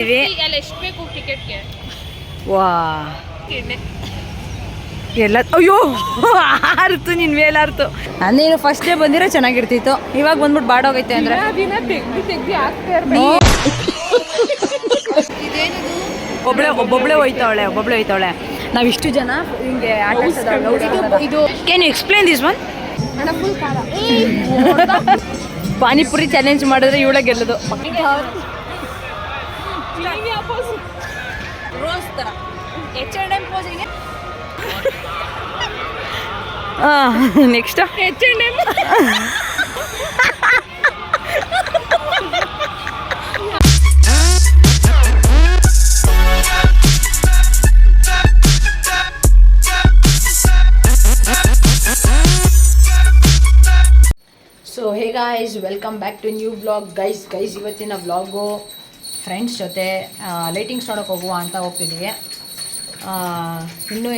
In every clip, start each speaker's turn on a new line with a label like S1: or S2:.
S1: ಅಲ್ಲಿ ಎಷ್ಟು ಬೇಕು ಟಿಕೆಟ್ಗೆ?
S2: ವಾ.
S1: ಎಣ್ಣೆ
S2: ಎಲ್ಲ ಅಯ್ಯೋ ಹಾರಿತು ನಿನ್ ಮೇಲಾರ್ತು ನೀನು ಫಸ್ಟ್ ಡೇ ಬಂದಿರೋ ಚೆನ್ನಾಗಿರ್ತಿತ್ತು. ಇವಾಗ ಬಂದ್ಬಿಟ್ಟು ಬಾಡೋಗೈತೆ ಅಂದ್ರೆ.
S1: ದಿನ ತೆಗ್ದು ತೆಗ್ದು ಹಾಕ್ತಾ
S2: ಒಬ್ಳೆ ಒಬ್ಬೊಬ್ಳೆ ಹೋಯ್ತಾವಳೆ ಒಬ್ಬೊಬ್ಳೆ ಹೋಯ್ತಾವಳೆ. ನಾವ್ ಇಷ್ಟು ಜನ ಹಿಂಗೆ ಆಟ ಇದು can you explain
S1: this one
S2: panipuri challenge ಮಾಡಿದ್ರೆ ಇವಳೆ ಗೆಲ್ಲೋದು. ರೋಸ್ ತರ H and M ಪೋಸಿಗೆ next
S1: H and M
S2: so hey guys welcome back to new blog guys guys ಇವತ್ತಿನ ವ್ಲಾಗು ಫ್ರೆಂಡ್ಸ್ ಜೊತೆ ಲೈಟಿಂಗ್ಸ್ ನೋಡೋಕೆ ಹೋಗುವ ಅಂತ ಹೋಗ್ತಿದ್ದೀವಿ ಇನ್ನೂ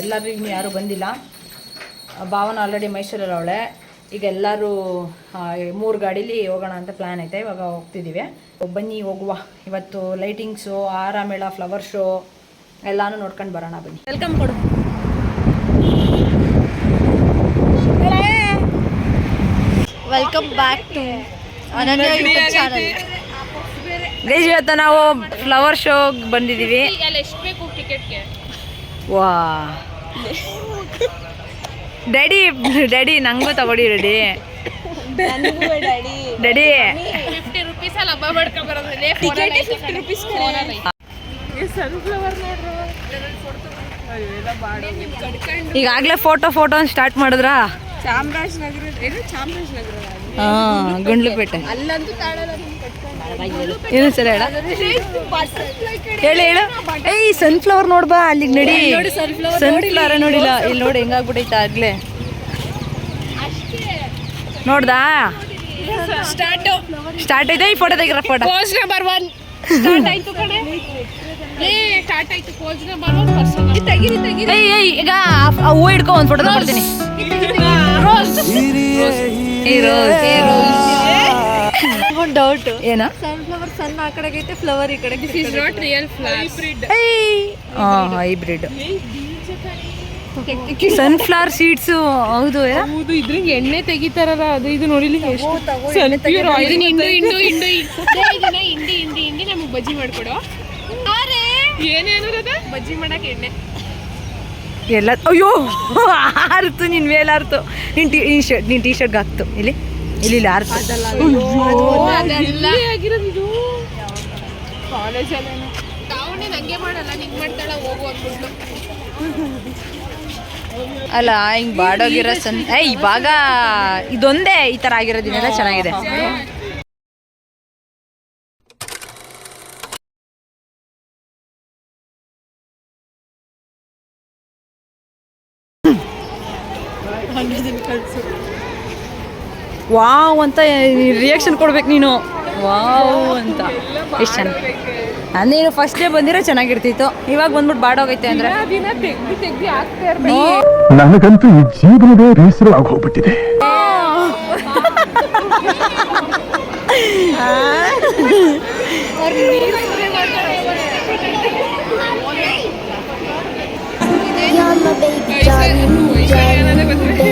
S2: ಎಲ್ಲರೂ ಇನ್ನೂ ಯಾರೂ ಬಂದಿಲ್ಲ. ಭಾವನ ಆಲ್ರೆಡಿ ಮೈಸೂರಲ್ಲಿ ಅವಳೆ. ಈಗ ಎಲ್ಲರೂ ಮೂರು ಗಾಡೀಲಿ ಹೋಗೋಣ ಅಂತ ಪ್ಲ್ಯಾನ್ ಐತೆ. ಇವಾಗ ಹೋಗ್ತಿದ್ದೀವಿ ಬನ್ನಿ ಹೋಗುವ. ಇವತ್ತು ಲೈಟಿಂಗ್ಸು ಆರಾಮೇಳ ಫ್ಲವರ್ ಶೋ ಎಲ್ಲಾನು ನೋಡ್ಕೊಂಡು ಬರೋಣ ಬನ್ನಿ. ವೆಲ್ಕಮ್ ಕೊಡು.
S3: Welcome back to Ananya YouTube channel
S2: guys ಇವತ್ತು ನಾವು ಫ್ಲವರ್ ಶೋ ಬಂದಿದ್ದೀವಿ ವಾ. ಡ್ಯಾಡಿ ಡ್ಯಾಡಿ ನಂಗೂ ತಗೊಡಿ ರೆಡಿ ಡ್ಯಾಡಿ ಈಗಾಗಲೇ ಫೋಟೋ ಫೋಟೋ ಸ್ಟಾರ್ಟ್ ಮಾಡಿದ್ರಾ?
S1: ಚಾಮರಾಜನಗರ ಚಾಮರಾಜನಗರ.
S2: ಹಾಂ ಗುಂಡ್ಲುಪೇಟೆ.
S1: ಅಲ್ಲಂತೂ ತಾಳಲ್ಲ.
S2: ಏನು ಸರಿ ಹೇಳ ಹೇಳಿ ಹೇಳು. ಏಯ್ ಸನ್ಫ್ಲವರ್ ನೋಡ್ಬಾ ಅಲ್ಲಿಗೆ ನಡಿ. ಸನ್ಫ್ಲವರ್ ನೋಡಿಲ್ಲ. ಇಲ್ಲಿ ನೋಡಿ ಹೆಂಗಾಗ್ಬಿಟ್ಟೈತೆ ಆಗ್ಲೇ. ನೋಡ್ದಾ?
S1: ಸ್ಟಾರ್ಟ್
S2: ಸ್ಟಾರ್ಟ್ ಐತೆ? ಈ photo ತೆಗಿರ photo
S1: pose number one start ಆಯ್ತು ಕಣೆ. ಏ ಸ್ಟಾರ್ಟ್ ಆಯ್ತು. ಪೋಸ್ ನಂಬರ್ ಒನ್ ಪರ್ಸನ್ ತೆಗಿರಿ ತೆಗಿರಿ.
S2: ಏಯ್ ಏಯ್ ಈಗ ಆ- ಆ ಹೂವು ಹಿಡ್ಕೊ ಒಂದು ಫೋಟೋ ತಗೊಳ್ತೀನಿ
S1: ರೋಸ್
S2: ಈ ರೋಸ್
S3: ಒಂದು ಡೌಟ್
S2: ಏನ?
S3: ಸನ್ಫ್ಲವರ್ ಸನ್ ಆ ಕಡೆಗೆ ಐತೆ ಫ್ಲವರ್ ಈ ಕಡೆಗೆ
S1: this is not real
S2: flower hybrid sunflower seeds ಹೌದು ಯಾ?
S1: ಹೌದು ಇದ್ರಿಂದ ಎಣ್ಣೆ ತೆಗಿತಾರಲ್ಲ ಅದು ಇದು ನೋಡಿಲಿ ಎಷ್ಟು ಸನ್ಪ್ಯೂರ್ ಆಯಿಲ್ ಇಂಡು ಇಂಡು ಇಂಡು ಇದನ್ನ ಇಂಡಿ ಇಂಡಿ ಇಂಡಿ ನಮಗೆ ಬಜ್ಜಿ ಮಾಡ್ಕೊಡು. ಏನೇನು ಅದ? ಬಜ್ಜಿ ಮಾಡಕ್ ಎಣ್ಣೆ.
S2: ಎಲ್ಲ ಅಯ್ಯೋ ಆರ್ತು ನಿನ್ ಮೇಲೆ ಹಾರಿತು ನಿನ್ ಟೀ ಶರ್ಟ್ ನಿನ್ ಟೀ ಶರ್ಟ್ಗೆ ಹಾಕ್ತು ಇಲ್ಲಿ. ಇಲ್ಲಿ ಅಲ್ಲ ಹಿಂಗ್ ಬಾಡೋಗಿರೋ ಸನ್ ಏ ಇವಾಗ ಇದೊಂದೇ ಈ ತರ ಆಗಿರೋದಿನೆಲ್ಲ ಚೆನ್ನಾಗಿದೆ. ವಾವ್ ಅಂತ ರಿಯಾಕ್ಷನ್ ಕೊಡ್ಬೇಕು ನೀನು. ವಾವ್ ಅಂತ. ಎಷ್ಟು ಚೆನ್ನಾಗಿ ನೀನು ಫಸ್ಟ್ ಡೇ ಬಂದಿರೋ ಚೆನ್ನಾಗಿರ್ತಿತ್ತು. ಇವಾಗ ಬಂದ್ಬಿಟ್ಟು ಬಾಡೋಗೈತೆ ಅಂದ್ರೆ.
S4: ನನಗಂತೂ ಈ ಜೀವನವೇ ಬೇಸರವಾಗಿ ಹೋಗ್ಬಿಟ್ಟಿದೆ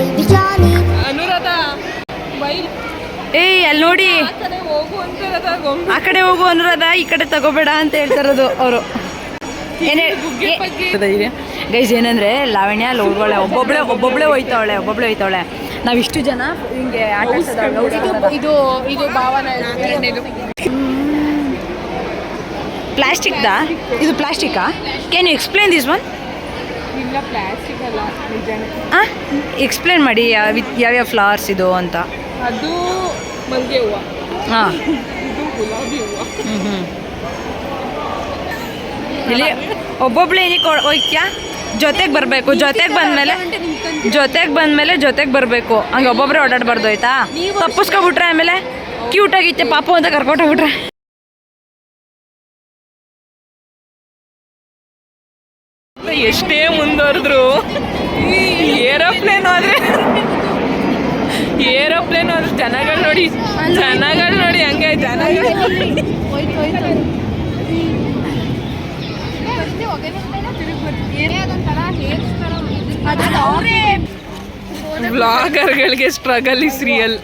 S1: ಅನುರಾಧ
S2: ಏಯ್ ಅಲ್ಲಿ ನೋಡಿ.
S1: ಆ ಕಡೆ ಹೋಗು ಅಂತ ಇರೋದ ಗೊಂಬೆ
S2: ಆ ಕಡೆ ಹೋಗು ಅನುರಾಧ ಈ ಕಡೆ ತಗೋಬೇಡ ಅಂತ ಹೇಳ್ತಾರದು ಅವರು. ಗೈಸ್ ಏನಂದ್ರೆ ಲಾವಣ್ಯ ಅಲ್ಲಿ ಹೋಗೋಳೆ ಒಬ್ಬೊಬ್ಳೆ ಒಬ್ಬೊಬ್ಳೆ ಹೋಯ್ತಾವಳೆ ಒಬ್ಬೊಬ್ಳೆ ಹೋಯ್ತಾವಳೆ. ನಾವಿಷ್ಟು ಇಷ್ಟು ಜನ ಹಿಂಗೆ ಆಟ
S1: ಇದು ಇದು ಭಾವನ
S2: ಪ್ಲಾಸ್ಟಿಕ್ದಾ ಇದು ಪ್ಲಾಸ್ಟಿಕ್ಕಾ can you explain this one
S1: ಇಲ್ಲ ಪ್ಲಾಸ್ಟಿಕ್ ಅಲ್ಲ. ನಿಜಾನೆ.
S2: ಎಕ್ಸ್ಪ್ಲೇನ್ ಮಾಡಿ ಯಾವ ಯಾವ್ಯಾವ ಫ್ಲವರ್ಸ್ ಇದು ಅಂತ.
S1: ಅದು ಮಲ್ಲಿಗೆ ಹೂವು.
S2: ಹಾಂ.
S1: ಇದು ಗುಲಾಬಿ ಹೂವು.
S2: ಹ್ಞೂ ಹ್ಞೂ ಇಲ್ಲಿ ಒಬ್ಬೊಬ್ಳು ಏನಕ್ಕೆ ಹೋಯ್ತ್ಯಾ ಜೊತೆಗೆ ಬರಬೇಕು ಜೊತೆಗೆ ಬಂದಮೇಲೆ ಜೊತೆಗೆ ಬಂದಮೇಲೆ ಜೊತೆಗೆ ಬರಬೇಕು. ಹಂಗೆ ಒಬ್ಬೊಬ್ಬರೇ ಓಡಾಡಬಾರ್ದು ಆಯ್ತಾ? ತಪ್ಪಿಸ್ಕೊಬಿಟ್ರೆ ಆಮೇಲೆ ಕ್ಯೂಟಾಗಿತ್ತೆ ಪಾಪು ಅಂತ ಕರ್ಕೊಂಡೋಗ್ಬಿಟ್ರೆ. ಎಷ್ಟೇ ಮುಂದುವರೆದ್ರು ಏರೋಪ್ಲೇನ್ ಹೋದ್ರೆ ಏರೋಪ್ಲೇನ್ ಅವರು ಜನಗಳು ನೋಡಿ ಜನಗಳು ನೋಡಿ ಹಂಗೆ ಜನಗಳು
S1: ವ್ಲಾಗರ್ಗಳಿಗೆ ಸ್ಟ್ರಗಲ್ ಇಸ್ ರಿಯಲ್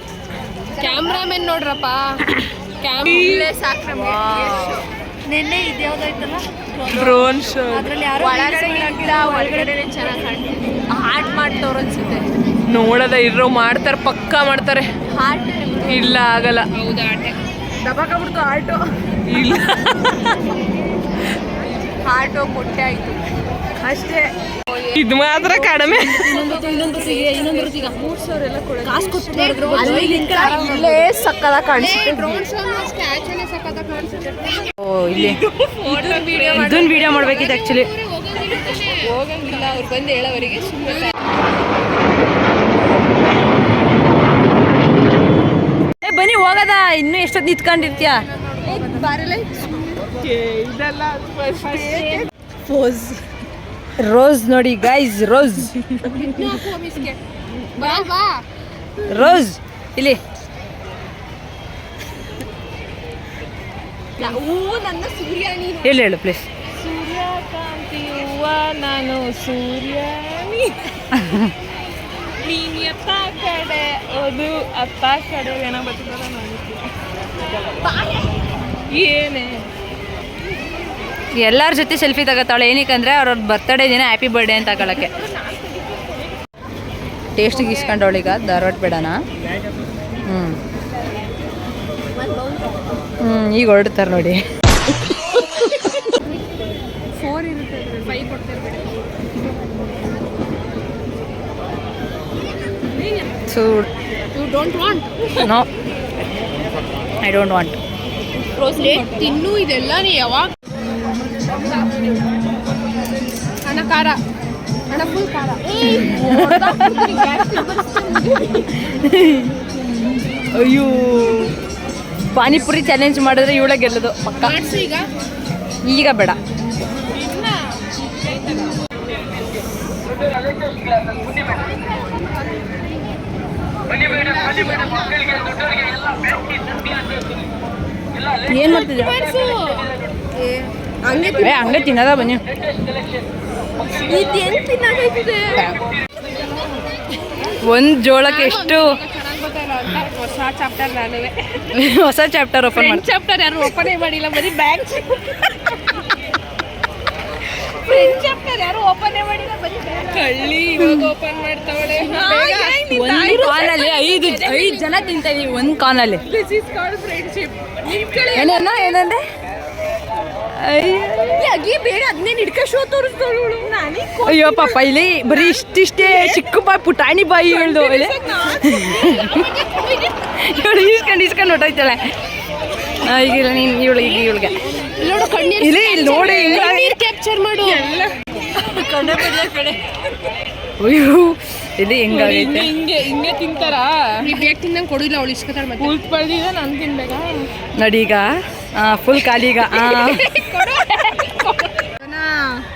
S1: ಕ್ಯಾಮ್ರಾಮನ್ ನೋಡ್ರಪ್ಪ.
S3: ನಿನ್ನೆ ಇದ್ಯಾವ್ದಾಯ್ತಲ್ಲ?
S1: ಡ್ರೋನ್ ಶೋ
S3: ಅದ್ರಲ್ಲಿ ಯಾರು ಒಳಗಡೆ ಚೆನ್ನಾಗಿ ಕಾಣ್ತಿದೆ. ಅನ್ಸುತ್ತೆ.
S1: ನೋಡದ ಇರೋ ಮಾಡ್ತಾರೆ ಪಕ್ಕಾ ಮಾಡ್ತಾರೆ.
S3: ಹಾರ್ಟ್
S1: ಇಲ್ಲ ಆಗಲ್ಲ.
S3: ಆಟೋ?
S1: ಇಲ್ಲ.
S3: ಹಾರ್ಟ್ ಹೋಗಿ ಮೊಟ್ಟೆ ಆಯ್ತು. ಅಷ್ಟೇ.
S1: ಇದು ಮಾತ್ರ ಕಡಿಮೆ.
S3: ಇಲ್ಲೇ ಸಕ್ಕದ ಕಾಣಿಸುತ್ತೆ.
S2: ಓ ಇಲ್ಲಿ. ಇದನ್ನ ವಿಡಿಯೋ ಮಾಡ್ಬೇಕಿತ್ತು ಆಕ್ಚುಲಿ
S1: ಹೋಗಂಗಿಲ್ಲ ಅವ್ರು ಬಂದು ಹೇಳೋವರಿಗೆ ಸುಮ್ಮನೆ
S2: ಏ ಬನ್ನಿ ಇನ್ನು ಎಷ್ಟೊತ್ತು ನಿಂತ್ಕೊಂಡಿರ್ತೀಯ?
S1: ಇದೆಲ್ಲ
S2: ರೋಸ್ ನೋಡಿ ಗೈಸ್ ರೋಸ್ ರೋಸ್ ಇಲ್ಲಿ. ಹೇಳಿ ಹೇಳು ಪ್ಲೀಸ್
S1: ಸೂರ್ಯಕಾಂತಿ ಹೂವ ನಾನು ಸೂರ್ಯಾನಿ. ನೀನ್ ಎತ್ತ ಕಡೆ ಅದು ಅತ್ತ ಕಡೆ ಏನೋ ಬರ್ತದ ಏನೇ?
S2: ಎಲ್ಲರ ಜೊತೆ ಸೆಲ್ಫಿ ತಗೋತಾಳೆ. ಏನಕ್ಕಂದ್ರೆ ಅವ್ರ ಬರ್ತಡೇ ದಿನ ಹ್ಯಾಪಿ ಬರ್ಡೇ ಅಂತ ತಗೊಳಕ್ಕೆ. ಟೇಸ್ಟಿಗೆ ಇಸ್ಕೊಂಡವಳೀಗ ಧಾರವಾಡ ಬೇಡನ ಹ್ಞೂ ಹ್ಞೂ ಈಗ ಹೊರಡ್ತಾರೆ ನೋಡಿ. So
S1: you don't want
S2: no I don't want
S1: ತಿನ್ನು ಇದೆಲ್ಲ ನೀ ಯಾವಾಗ? ಹಣ ಖಾರ. ಹಣ ಫುಲ್ ಖಾರ.
S2: ಅಯ್ಯೋ. ಪಾನಿಪುರಿ ಚಾಲೆಂಜ್ ಮಾಡಿದ್ರೆ ಇವಳೆ ಗೆಲ್ಲದು ಪಕ್ಕ.
S1: ಈಗ.
S2: ಈಗ ಬೇಡ. ಏನು ಮಾಡ್ತಿದ್ದೆ
S1: ಹಂಗೆ
S2: ತಿನ್ನದ ಬನ್ನಿ. ಒಂದ್ ಜೋಳಕ್ಕೆ ಎಷ್ಟು?
S1: ಹೊಸ ಚಾಪ್ಟರ್
S2: ಹೊಸ ಚಾಪ್ಟರ್ ಓಪನ್ ಮಾಡಿ.
S1: ಚಾಪ್ಟರ್ ಯಾರು ಓಪನೇ ಮಾಡಿಲ್ಲ ಬರೀ ಬ್ಯಾಂಕ್ ಫ್ರೆಂಡ್ ಚಾಪ್ಟರ್ ಯಾರು ಓಪನೇ ಮಾಡಿಲ್ಲ ಬರೀ ಕಳ್ಳಿ ಇವಾಗ ಓಪನ್ ಮಾಡ್ತಾವಳೆ.
S2: ಒಂದು ಕಾನಲ್ಲಿ ಐದು ಐದು ಜನ ತಿಂತಾ ಇದೀವಿ ಒಂದು ಕಾನಲ್ಲಿ
S1: ದಿಸ್ ಇಸ್ ಕಾಲ್ಡ್ ಫ್ರೆಂಡ್ಶಿಪ್ ನಿಮ್ ಕಡೆ
S2: ಏನೇನ ಏನಂದೆ?
S1: ಯಾಗಿ ಬೇಡ ಅದನ್ನೇ ಹಿಡ್ಕ ಶೋ ತೋರಿಸ್ದವಳು ನಾನೇ
S2: ಅಯ್ಯೋ ಪಾಪ ಇಲ್ಲಿ ಬರೀ ಇಷ್ಟಿಷ್ಟೇ ಚಿಕ್ಕ ಬಾಯಿ ಪುಟಾಣಿ ಬಾಯಿ ಹೇಳ್ದು ಇವಳು ಇಸ್ಕೊಂಡು ಇಸ್ಕೊಂಡು ಹೊಟ್ಟೋಯ್ತಾಳೆ ಈಗ ನೀನು ಇವಳು ಈಗ ಇವಳಿಗೆ.
S1: ನೋಡು ಕಣ್ಣೀರ್
S2: ಇಲ್ಲಿ ಇಲ್ಲಿ ನೋಡಿ
S1: ಕ್ಯಾಪ್ಚರ್ ಮಾಡು. ಎಲ್ಲ.
S2: ಅಯ್ಯೋ ಇಲ್ಲಿ ಹಿಂಗಾಗೈತೆ
S1: ಹಿಂಗೆ ಹಿಂಗೆ ತಿಂತಾರ? ಬೇಗ ತಿಂದಂಗೆ ಕೊಡಿಲ್ಲ ಅವಳು ಇಸ್ಕೊತಾಳೆ ಮತ್ತೆ. ಬೆಳ್ದಿದೆ ನಾನು ತಿನ್ಬೇಕಾ
S2: ನೋಡಿ ಈಗ. ಫುಲ್ ಖಾಲಿ ಈಗ.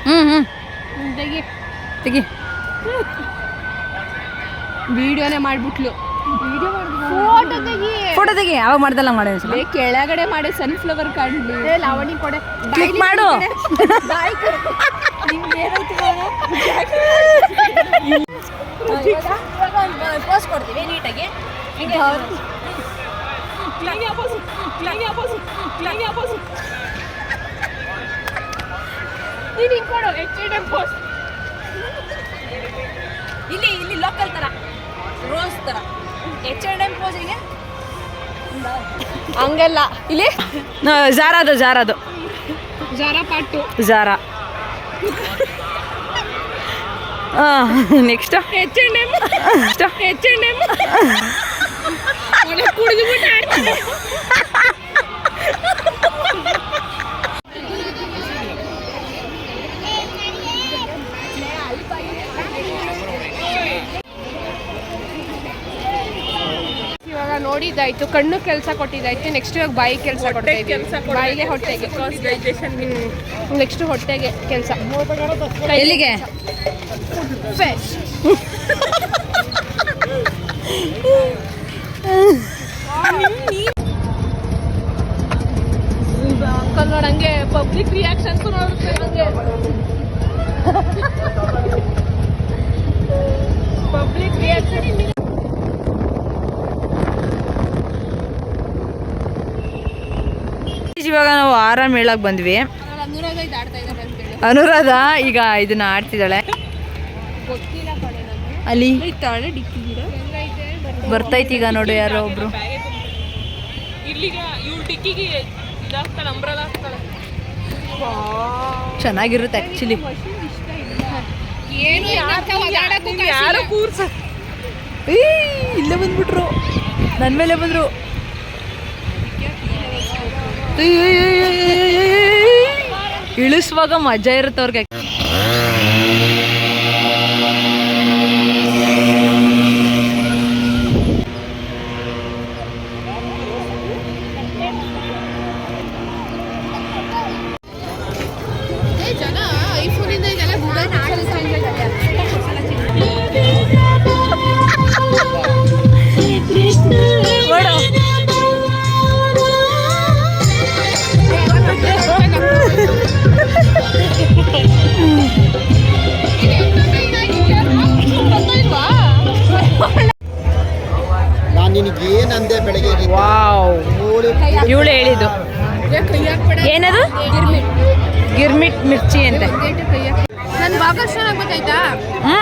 S2: ಹ್ಞೂ ಹ್ಞೂ
S1: ತೆಗಿ.
S2: ತೆಗಿ.
S1: ವಿಡಿಯೋನೇ ಮಾಡ್ಬಿಟ್ಲು. ಫೋಟೋ ತೆಗಿ.
S2: ಅವಾಗ ಮಾಡ್ದಲ್ಲ ಮಾಡಿ
S1: ಏ, ಕೆಳಗಡೆ ಮಾಡಿ ಸನ್ಫ್ಲವರ್ ಕಾಣ್ಲಿ. ಲಾವಣಿ ಕೊಡೆ.
S2: ಕ್ಲಿಕ್ ಮಾಡು. ಪೋಸ್ಟ್ ಕೊಡ್ತೀವಿ ನೀಟಾಗಿ
S1: ನೀನು ಹಿಂಗೆ ಕೊಡು
S2: ಇಲ್ಲಿ ಇಲ್ಲಿ ಲೋಕಲ್ ತರ. ರೋಸ್ ತರ. ಎಚ್ ಅಂಡ್ ಎಂ ಪೋಸಿಗೆ
S1: ಹಂಗಲ್ಲ. ಇಲ್ಲಿ?
S2: ಜಾರದು ಜಾರದು.
S1: ಜಾರ ಪಾಟು
S2: ಜಾರ. Next
S1: H and M H and M ಕುಡಿದು ಆಡ್ತಾನೆ ಕಣ್ಣು ಕೆಲಸ ಕೊಟ್ಟಿದ್ದಾಯ್ತು ನೆಕ್ಸ್ಟ್ ಇವಾಗ ಬಾಯಿ ಕೆಲಸ ಕೊಡ್ತಾ ಇದ್ದೀವಿ. ಬಾಯಿಗೆ ಹೊಟ್ಟೆಗೆ. ನೆಕ್ಸ್ಟ್ ಹೊಟ್ಟೆಗೆ ಕೆಲಸ.
S2: ಎಲ್ಲಿಗೆ?
S1: ನೋಡ್ಕೊಂಡ್ ನೋಡ್ ಹಂಗೆ ಪಬ್ಲಿಕ್ ರಿಯಾಕ್ಷನ್ಸ್ ನೋಡುತ್ತೆ ನಂಗೆ. ಪಬ್ಲಿಕ್ ರಿಯಾಕ್ಷನ್
S2: ಇವಾಗ ನಾವು ಆರಾಮ್ ಹೇಳಕ್ ಬಂದ್ವಿ. ಅನುರಾಧ ಈಗ ಇದನ್ನ ಆಡ್ತಿದ್ದಾಳೆ. ಅಲ್ಲಿ ಬರ್ತೈತಿ ಈಗ ನೋಡು ಯಾರೋ ಒಬ್ರು. ಚೆನ್ನಾಗಿರುತ್ತೆ ಆಕ್ಚುಲಿ
S1: ಏನು ಯಾರು ಕೂರ್ಸ
S2: ಇಲ್ಲೇ. ಬಂದ್ಬಿಟ್ರು. ನನ್ನ ಮೇಲೆ ಬಂದ್ರು ಅಯ್ಯ್ ಅಯ್ಯ್ ಅಯ್ಯ್ ಅಯ್ಯ್ ಅಯ್ಯ್ ಅಯ್ಯ್. ಇಳಿಸುವಾಗ ಮಜಾ ಇರುತ್ತೆ ಅವ್ರಿಗೆ.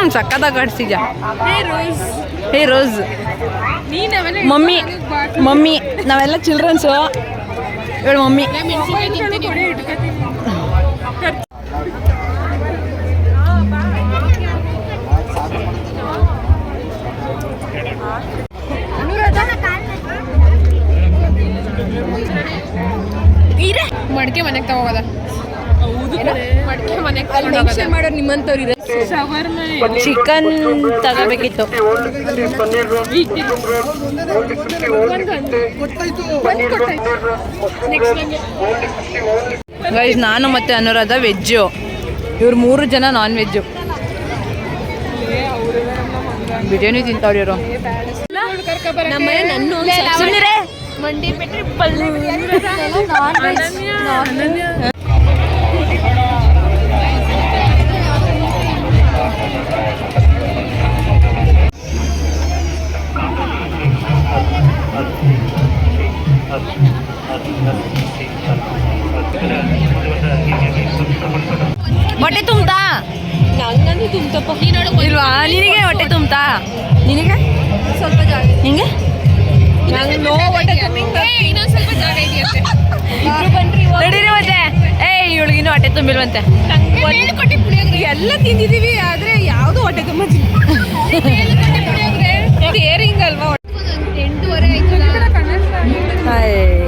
S2: ಹ್ಮ್ ಸಕ್ಕತ್ತಾಗಿ ಆಡ್ಸಿದ್ಯಾ.
S1: ಹೇ ರೋಸ್
S2: ಮಮ್ಮಿ ಮಮ್ಮಿ ನಾವೆಲ್ಲ ಚಿಲ್ಡ್ರನ್ಸು. ಹೇಳು ಮಮ್ಮಿ.
S1: ಮಡಕೆ ಮನೆಗೆ ತಗೋದ ಮಡಿಕೆ ಮನೆಗೆ ಮಾಡೋರು ನಿಮ್ಮಂತವ್ರು
S2: ಚಿಕನ್ ತಗೋಬೇಕಿತ್ತು. ಗೈಸ್ ನಾನು ಮತ್ತೆ ಅನುರಾಧ ವೆಜ್ಜು. ಇವ್ರು ಮೂರು ಜನ ನಾನ್ ವೆಜ್ಜು ಬಿರಿಯಾನಿ ತಿಂತಾವ್ರಿ ಇವರು.
S1: ಮಂಡಿ ಬಿಟ್ರೆ
S2: ಹೊಟ್ಟೆ ತುಂಬ್ತಾ?
S1: ನಂಗಂತೂ ತುಂಬ್ತಪ್ಪ.
S2: ಇಲ್ವಾ? ನಿನಗೆ ಹೊಟ್ಟೆ ತುಂಬ್ತಾ? ನಿನಗೆ?
S1: ಸ್ವಲ್ಪ ಜಾಗ
S2: ಹಿಂಗೆ
S1: ನಂಗೆ? ನೋ ಹೊಟ್ಟೆ ಇನ್ನೊಂದು ಸ್ವಲ್ಪ ಜಾಗ ಇದೆಯಂತೆ.
S2: ನಡೀರಿ ಮತ್ತೆ. ಏಯ್ ಹೊಟ್ಟೆ ತುಂಬಿಲ್ವಂತೆ.
S1: ಎಲ್ಲ ತಿಂದಿದೀವಿ ಆದ್ರೆ ಯಾವ್ದು ಹೊಟ್ಟೆ ತುಂಬ ಅಲ್ವಾ? ಎಂಟೂವರೆ
S2: ತೋರ್ಸು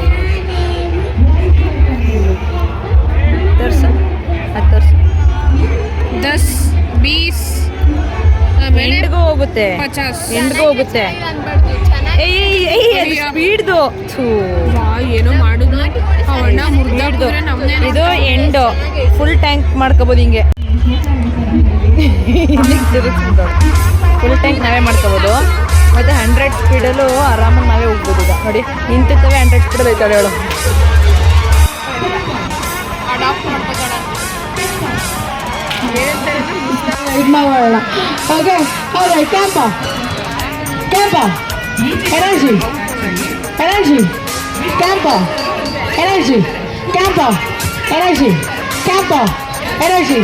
S2: ಹೋಗುತ್ತೆ.
S1: ಪಚಾಸ್.
S2: ಹೋಗುತ್ತೆ. ಸ್ಪೀಡ್ದು
S1: ಏನೋ ಮಾಡುದು
S2: ಇದು ಎಂಡು. ಫುಲ್ ಟ್ಯಾಂಕ್ ಮಾಡ್ಕೋಬೋದು ಹಿಂಗೆ. ಫುಲ್ ಟ್ಯಾಂಕ್ ನಾವೇ ಮಾಡ್ಕೋಬೋದು. ಮತ್ತೆ ಹಂಡ್ರೆಡ್ ಸ್ಪೀಡಲ್ಲೂ ಆರಾಮಾಗಿ ನಾವೇ ಹೋಗ್ಬೋದು ಈಗ. ನೋಡಿ ನಿಂತಿರ್ತವೆ ಹಂಡ್ರೆಡ್ ಸ್ಪೀಡಲ್ಲಿ ಐತಾಳೆ ಹೇಳು
S5: ಇದು ಮಾಡೋಣ ಓಕೆ ಹೌದಾ camp camp energy energy camp energy camp energy
S3: camp energy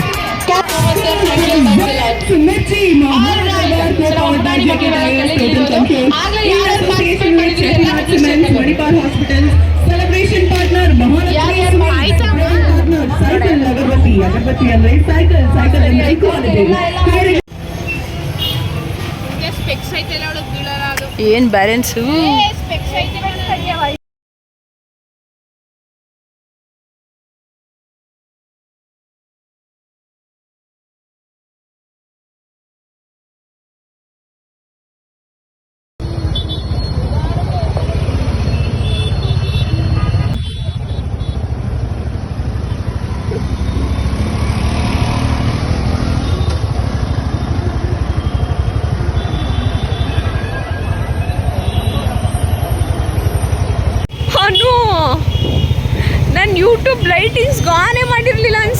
S3: celebration partner cycle ಅಂದ್ರೆ ಸೈಕಲ್ ಸೈಕಲ್ ಅಂದ್ರೆ
S1: ಐಕಾನ್
S2: ಏನು ಬ್ಯಾಲೆನ್ಸು